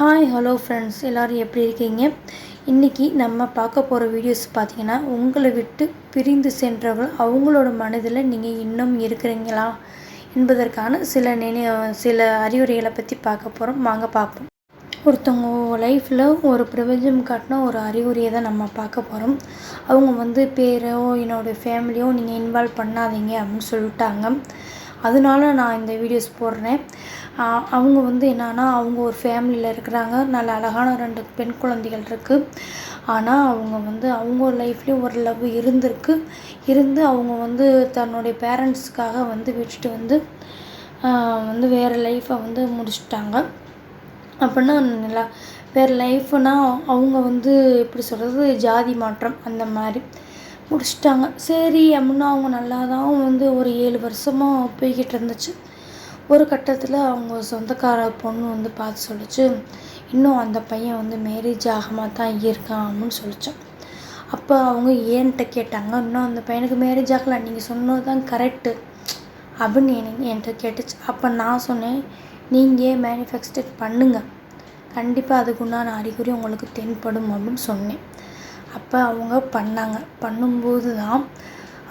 Hi hello friends எல்லோரும் எப்படி இருக்கீங்க? இன்றைக்கி நம்ம பார்க்க போகிற வீடியோஸ் பார்த்தீங்கன்னா உங்களை விட்டு பிரிந்து சென்றவர்கள் அவங்களோட மனதில் நீங்கள் இன்னும் இருக்கிறீங்களா? என்பதற்கான சில நினை சில அறிவுரைகளை பற்றி பார்க்க போகிறோம் வாங்க பார்ப்போம். ஒருத்தவங்க லைஃப்பில் ஒரு பிரபஞ்சம் காட்டின ஒரு அறிகுறியை தான் நம்ம பார்க்க போகிறோம் அவங்க வந்து பேரோ என்னோடய ஃபேமிலியோ நீங்கள் இன்வால்வ் பண்ணாதீங்க அப்படின்னு சொல்லிட்டாங்க. அதனால நான் இந்த வீடியோஸ் போடுறேன். அவங்க வந்து என்னன்னா அவங்க ஒரு ஃபேமிலியில் இருக்கிறாங்க. நல்ல அழகான ரெண்டு பெண் குழந்தைகள் இருக்குது ஆனால் அவங்க வந்து அவங்க லைஃப்லேயும் ஒரு லவ் இருந்திருக்கு. இருந்து அவங்க வந்து தன்னுடைய பேரண்ட்ஸுக்காக வந்து விட்டுட்டு வந்து வந்து வேறு லைஃப்பை வந்து முடிச்சிட்டாங்க. அப்படின்னா நல்லா வேறு லைஃப்னால் அவங்க வந்து எப்படி சொல்கிறது ஜாதி மாற்றம் அந்த மாதிரி. முடிச்சிட்டாங்க. சரி அப்படின்னா அவங்க நல்லா தான் வந்து ஒரு ஏழு வருஷமாக போய்கிட்டு இருந்துச்சு. ஒரு கட்டத்தில் அவங்க சொந்தக்கார பொண்ணு வந்து பார்த்து சொல்லிச்சு இன்னும் அந்த பையன் வந்து மேரேஜ் ஆகாமல் தான் இருக்கான் அப்படின்னு சொல்லித்தான் அப்போ அவங்க ஏன்ட்ட கேட்டாங்க இன்னும் அந்த பையனுக்கு மேரேஜ் ஆகலை நீங்கள் சொன்னது தான் கரெக்டு அப்படின்னு எனக்கு என்கிட்ட கேட்டுச்சு. அப்போ நான் சொன்னேன் நீங்கள் மேனுஃபேக்சர் பண்ணுங்கள் கண்டிப்பாக அதுக்குண்டான அறிகுறி உங்களுக்கு தென்படும் அப்படின்னு சொன்னேன். அப்போ அவங்க பண்ணாங்க. பண்ணும்போது தான்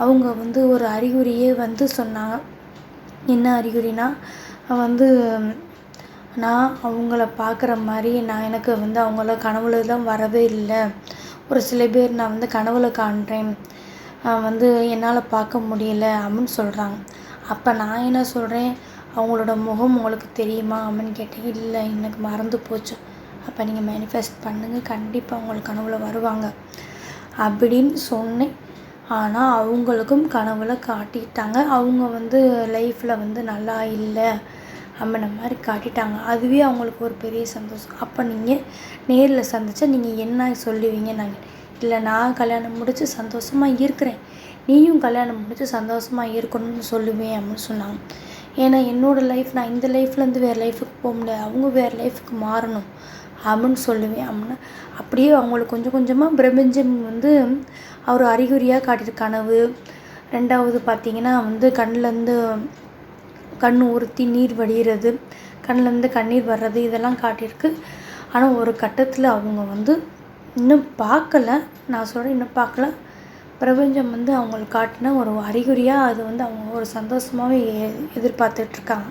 அவங்க வந்து ஒரு அறிகுறியே வந்து சொன்னாங்க. என்ன அறிகுறினா வந்து நான் அவங்கள பார்க்குற மாதிரி நான் எனக்கு வந்து அவங்கள கனவுலலாம் வரவே இல்லை. ஒரு சில பேர் நான் வந்து கனவுல காண்றேன். வந்து என்னால் பார்க்க முடியல அப்படின்னு சொல்கிறாங்க அப்போ நான் என்ன சொல்கிறேன் அவங்களோட முகம் உங்களுக்கு தெரியுமா? அப்படின்னு கேட்டேன். இல்லை எனக்கு மறந்து போச்சு. அப்போ நீங்கள் மேனிஃபெஸ்ட் பண்ணுங்கள் கண்டிப்பாக உங்களுக்கு கனவுல வருவாங்க. அப்படின்னு சொன்னேன். ஆனால் அவங்களுக்கும் கனவுல காட்டிட்டாங்க. அவங்க வந்து லைஃப்பில் வந்து நல்லா இல்லை. அம்மன மாதிரி காட்டிட்டாங்க. அதுவே அவங்களுக்கு ஒரு பெரிய சந்தோஷம். அப்போ நீங்கள் நேரில் சந்தித்தா நீங்கள் என்ன சொல்லுவீங்க நாங்கள் இல்லை நான் கல்யாணம் முடித்து சந்தோஷமாக இருக்கிறேன். நீயும் கல்யாணம் முடித்து சந்தோஷமாக இருக்கணும்னு சொல்லுவேன் அப்படின்னு சொன்னாங்க. ஏன்னா என்னோடய லைஃப் நான் இந்த லைஃப்லேருந்து வேறு லைஃபுக்கு போக முடியாது. அவங்க வேறு லைஃபுக்கு மாறணும். அப்படின்னு சொல்லுவேன் அப்படின்னா அப்படியே அவங்களுக்கு கொஞ்சம் கொஞ்சமாக பிரபஞ்சம் வந்து அவர் அறிகுறியாக காட்டிட்டு கனவு. ரெண்டாவது பார்த்திங்கன்னா வந்து கண்ணிலேருந்து கண் உறுத்தி நீர் வடிகிறது கண்ணிலேருந்து கண்ணீர் வர்றது இதெல்லாம் காட்டியிருக்கு. ஆனால் ஒரு கட்டத்தில் அவங்க வந்து இன்னும் பார்க்கல நான் சொல்கிறேன் இன்னும் பார்க்கல பிரபஞ்சம் வந்து அவங்களுக்கு காட்டின ஒரு அறிகுறியாக அது வந்து அவங்க ஒரு சந்தோஷமாகவே எதிர்பார்த்துட்ருக்காங்க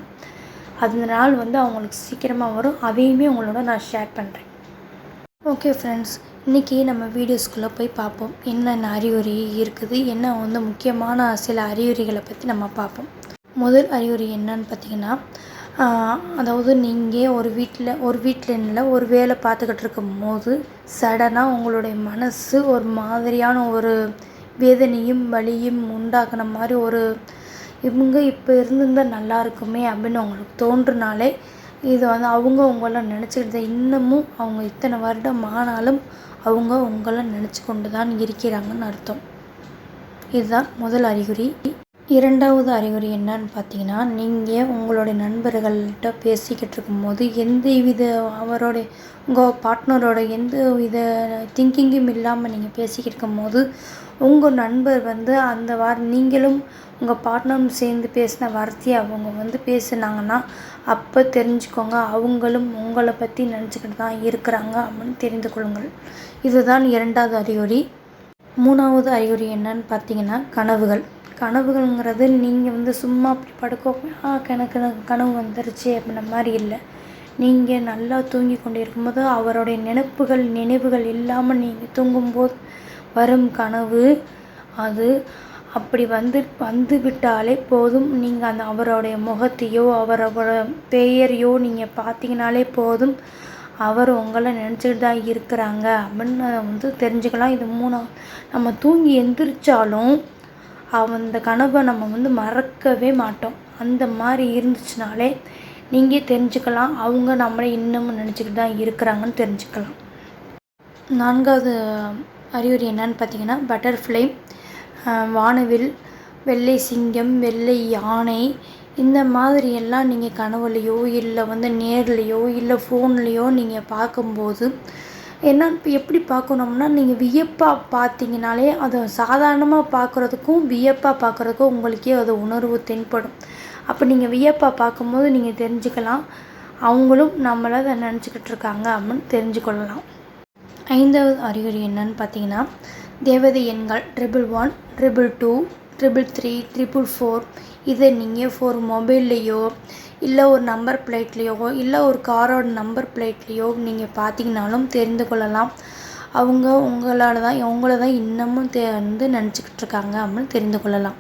அந்த நாள் வந்து அவங்களுக்கு சீக்கிரமாக வரும். அதையுமே உங்களோட நான் ஷேர் பண்ணுறேன் ஓகே ஃப்ரெண்ட்ஸ் இன்றைக்கி நம்ம வீடியோஸ்குள்ளே போய் பார்ப்போம். என்னென்ன அறிகுறி இருக்குது? என்ன வந்து முக்கியமான சில அறிகுறிகளை பற்றி நம்ம பார்ப்போம். முதல் அறிகுறி என்னன்னு பார்த்தீங்கன்னா அதாவது நீங்கள் ஒரு வீட்டில் ஒரு வீட்டில் இல்லை ஒரு வேலை பார்த்துக்கிட்டு இருக்கும் போது சடனாக உங்களுடைய மனசு ஒரு மாதிரியான ஒரு வேதனையும் வலியும் உண்டாக்குன மாதிரி ஒரு இவங்க இப்போ இருந்திருந்தால் நல்லா இருக்குமே அப்படின்னு அவங்களுக்கு தோன்றுனாலே இது வந்து அவங்க உங்களை நினச்சிக்கிட்டு இன்னமும் அவங்க இத்தனை வருடம் ஆனாலும் அவங்க உங்களை நினச்சி கொண்டு தான் இருக்கிறாங்கன்னு அர்த்தம். இதுதான் முதல் அறிகுறி. இரண்டாவது அறிகுறி என்னன்னு பார்த்தீங்கன்னா நீங்கள் உங்களுடைய நண்பர்கள்கிட்ட பேசிக்கிட்டு இருக்கும்போது எந்த வித அவரோடைய உங்கள் பார்ட்னரோட எந்த வித திங்கிங்கும் இல்லாமல் நீங்கள் பேசிக்கிட்டு இருக்கும்போது உங்கள் நண்பர் வந்து அந்த வார் நீங்களும் உங்கள் பார்ட்னரும் சேர்ந்து பேசின வார்த்தையை அவங்க வந்து பேசுனாங்கன்னா அப்போ தெரிஞ்சுக்கோங்க அவங்களும் உங்களை பற்றி நினச்சிக்கிட்டு தான் இருக்கிறாங்க அப்படின்னு தெரிந்து கொள்ளுங்கள். இதுதான் இரண்டாவது அறிகுறி. மூணாவது அறிகுறி என்னன்னு பார்த்தீங்கன்னா கனவுகள். கனவுகள்ங்கிறது நீங்கள் வந்து சும்மா அப்படி படுக்க கணக்கு கனவு வந்துருச்சு அப்படின்ற மாதிரி இல்லை. நீங்கள் நல்லா தூங்கி கொண்டு இருக்கும்போது அவருடைய நினைப்புகள் நினைவுகள் இல்லாமல் நீங்கள் தூங்கும்போது வரும் கனவு அது. அப்படி வந்து வந்து விட்டாலே போதும். நீங்கள் அந்த அவருடைய முகத்தையோ அவரோட பெயரையோ நீங்கள் பார்த்தீங்கனாலே போதும். அவர் உங்களை நினச்சிக்கிட்டு தான் இருக்கிறாங்க அப்படின்னு வந்து தெரிஞ்சுக்கலாம். இது மூணாவது நம்ம தூங்கி எந்திரிச்சாலும் அந்த கனவை நம்ம வந்து மறக்கவே மாட்டோம். அந்த மாதிரி இருந்துச்சுனாலே நீங்கள் தெரிஞ்சுக்கலாம். அவங்க நம்மளை இன்னமும் நினச்சிக்கிட்டு தான் இருக்கிறாங்கன்னு தெரிஞ்சுக்கலாம். நான்காவது அறிகுறி என்னன்னு பார்த்தீங்கன்னா பட்டர்ஃப்ளை வானவில் வெள்ளை சிங்கம் வெள்ளை யானை இந்த மாதிரியெல்லாம் நீங்கள் கனவுலையோ இல்லை வந்து நேர்லேயோ இல்லை ஃபோன்லேயோ நீங்கள் பார்க்கும்போது என்ன எப்படி பார்க்கணும்னா நீங்கள் வியப்பாக பார்த்தீங்கனாலே அதை சாதாரணமாக பார்க்குறதுக்கும் வியப்பாக பார்க்குறதுக்கும் உங்களுக்கே அது உணர்வு தென்படும். அப்போ நீங்கள் வியப்பாக பார்க்கும்போது நீங்கள் தெரிஞ்சுக்கலாம். அவங்களும் நம்மளை அதை நினச்சிக்கிட்டு இருக்காங்க அப்படின்னு தெரிஞ்சுக்கொள்ளலாம். ஐந்தாவது அறிகுறி என்னன்னு பார்த்தீங்கன்னா தேவதை எண்கள் triple one triple two triple three triple four இதை நீங்கள் ஒரு மொபைல்லையோ இல்லை ஒரு நம்பர் பிளேட்லேயோ இல்லை ஒரு காரோட நம்பர் பிளேட்லேயோ நீங்கள் பார்த்தீங்கனாலும் தெரிந்து கொள்ளலாம். அவங்க உங்களால் தான் உங்களை தான் இன்னமும் தே வந்து நினச்சிக்கிட்டு இருக்காங்க. அப்படின்னு தெரிந்து கொள்ளலாம்.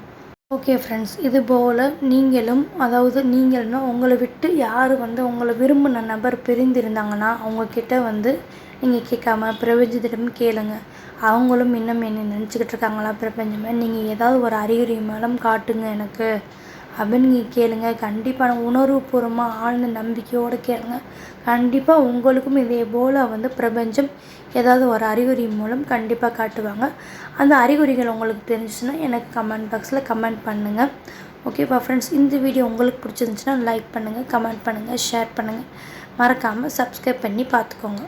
ஓகே ஃப்ரெண்ட்ஸ் இது போல் நீங்களும் அதாவது நீங்கள்னா உங்களை விட்டு யார் வந்து உங்களை விரும்பின நபர் பிரிந்திருந்தாங்கன்னா அவங்கக்கிட்ட வந்து நீங்கள் கேட்காம பிரபஞ்சத்திடம் கேளுங்க. அவங்களும் இன்னும் என்னை நினச்சிக்கிட்டு இருக்காங்களா பிரபஞ்சமே? நீங்கள் ஏதாவது ஒரு அறிகுறி மேலும் காட்டுங்க எனக்கு. அப்படின்னு நீங்கள் கேளுங்க. கண்டிப்பாக உணர்வுபூர்வமாக ஆழ்ந்த நம்பிக்கையோடு கேளுங்க. கண்டிப்பாக உங்களுக்கும் இதே போல் வந்து பிரபஞ்சம் ஏதாவது ஒரு அறிகுறி மூலம் கண்டிப்பாக காட்டுவாங்க. அந்த அறிகுறிகள் உங்களுக்கு தெரிஞ்சுன்னா எனக்கு கமெண்ட் பாக்ஸில் கமெண்ட் பண்ணுங்கள் ஓகேப்பா ஃப்ரெண்ட்ஸ் இந்த வீடியோ உங்களுக்கு பிடிச்சிருந்துச்சுன்னா லைக் பண்ணுங்கள் கமெண்ட் பண்ணுங்கள் ஷேர் பண்ணுங்கள் மறக்காமல் சப்ஸ்கிரைப் பண்ணி பார்த்துக்கோங்க.